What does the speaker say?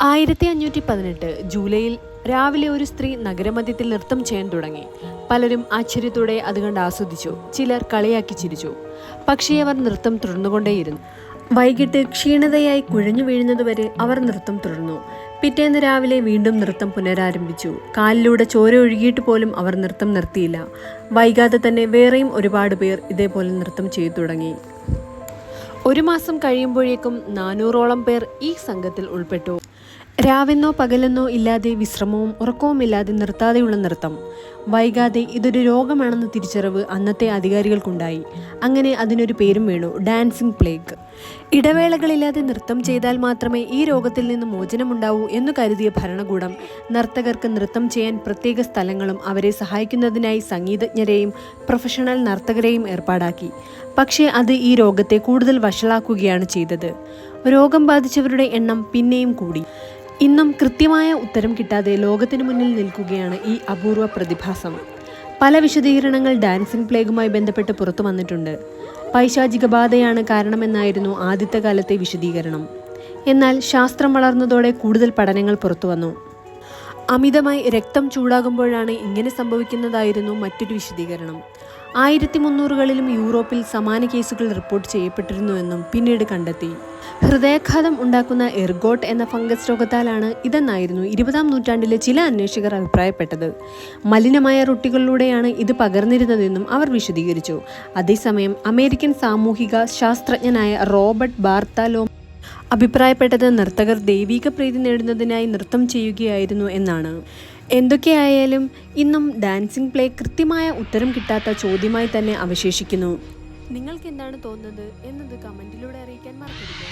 ആയിരത്തി അഞ്ഞൂറ്റി പതിനെട്ട് ജൂലൈയിൽ രാവിലെ ഒരു സ്ത്രീ നഗരമധ്യത്തിൽ നൃത്തം ചെയ്യാൻ തുടങ്ങി. പലരും ആശ്ചര്യത്തോടെ അത് കണ്ട് ആസ്വദിച്ചു. ചിലർ കളിയാക്കി ചിരിച്ചു. പക്ഷേ അവർ നൃത്തം തുടർന്നുകൊണ്ടേയിരുന്നു. വൈകിട്ട് ക്ഷീണതയായി കുഴഞ്ഞു വീഴുന്നതുവരെ അവർ നൃത്തം തുടർന്നു. പിറ്റേന്ന് രാവിലെ വീണ്ടും നൃത്തം പുനരാരംഭിച്ചു. കാലിലൂടെ ചോര ഒഴുകിയിട്ട് പോലും അവർ നൃത്തം നിർത്തിയില്ല. വൈകാതെ തന്നെ വേറെയും ഒരുപാട് പേർ ഇതേപോലെ നൃത്തം ചെയ്തു തുടങ്ങി. ഒരു മാസം കഴിയുമ്പോഴേക്കും നാനൂറോളം പേർ ഈ സംഘത്തിൽ ഉൾപ്പെട്ടു. രാവെന്നോ പകലെന്നോ ഇല്ലാതെ വിശ്രമവും ഉറക്കവുമില്ലാതെ നിർത്താതെയുള്ള നൃത്തം. വൈകാതെ ഇതൊരു രോഗമാണെന്ന തിരിച്ചറിവ് അന്നത്തെ അധികാരികൾക്കുണ്ടായി. അങ്ങനെ അതിനൊരു പേരും വീണു ഡാൻസിംഗ് പ്ലേഗ്. ഇടവേളകളില്ലാതെ നൃത്തം ചെയ്താൽ മാത്രമേ ഈ രോഗത്തിൽ നിന്ന് മോചനമുണ്ടാവൂ എന്നു കരുതിയ ഭരണകൂടം നർത്തകർക്ക് നൃത്തം ചെയ്യാൻ പ്രത്യേക സ്ഥലങ്ങളും അവരെ സഹായിക്കുന്നതിനായി സംഗീതജ്ഞരെയും പ്രൊഫഷണൽ നർത്തകരെയും ഏർപ്പാടാക്കി. പക്ഷേ അത് ഈ രോഗത്തെ കൂടുതൽ വഷളാക്കുകയാണ് ചെയ്തത്. രോഗം ബാധിച്ചവരുടെ എണ്ണം പിന്നെയും കൂടി. ഇന്നും കൃത്യമായ ഉത്തരം കിട്ടാതെ ലോകത്തിനു മുന്നിൽ നിൽക്കുകയാണ് ഈ അപൂർവ പ്രതിഭാസം. പല വിശദീകരണങ്ങൾ ഡാൻസിംഗ് പ്ലേഗുമായി ബന്ധപ്പെട്ട് പുറത്തു വന്നിട്ടുണ്ട്. പൈശാചിക ബാധയാണ് കാരണമെന്നായിരുന്നു ആദ്യത്തെ കാലത്തെ വിശദീകരണം. എന്നാൽ ശാസ്ത്രം വളർന്നതോടെ കൂടുതൽ പഠനങ്ങൾ പുറത്തുവന്നു അമിതമായി രക്തം ചൂടാകുമ്പോഴാണ് ഇങ്ങനെ സംഭവിക്കുന്നതായിരുന്നു മറ്റൊരു വിശദീകരണം. ആയിരത്തി മുന്നൂറുകളിലും യൂറോപ്പിൽ സമാന കേസുകൾ റിപ്പോർട്ട് ചെയ്യപ്പെട്ടിരുന്നുവെന്നും പിന്നീട് കണ്ടെത്തി. ഹൃദയാഘാതം ഉണ്ടാക്കുന്ന എർഗോട്ട് എന്ന ഫംഗസ് രോഗത്താലാണ് ഇതെന്നായിരുന്നു ഇരുപതാം നൂറ്റാണ്ടിലെ ചില അന്വേഷകർ അഭിപ്രായപ്പെട്ടത്. മലിനമായ റൊട്ടികളിലൂടെയാണ് ഇത് പകർന്നിരുന്നതെന്നും അവർ വിശദീകരിച്ചു. അതേസമയം അമേരിക്കൻ സാമൂഹിക ശാസ്ത്രജ്ഞനായ റോബർട്ട് ബാർത്താലോ അഭിപ്രായപ്പെട്ടത് നർത്തകർ ദൈവിക പ്രീതി നേടുന്നതിനായി നൃത്തം ചെയ്യുകയായിരുന്നു എന്നാണ്. എന്തൊക്കെയായാലും ഇന്നും ഡാൻസിംഗ് പ്ലേ കൃത്യമായ ഉത്തരം കിട്ടാത്ത ചോദ്യമായി തന്നെ അവശേഷിക്കുന്നു. നിങ്ങൾക്ക് എന്താണ് തോന്നുന്നത് എന്നത് കമന്റിലൂടെ അറിയിക്കാൻ മറക്കരുത്.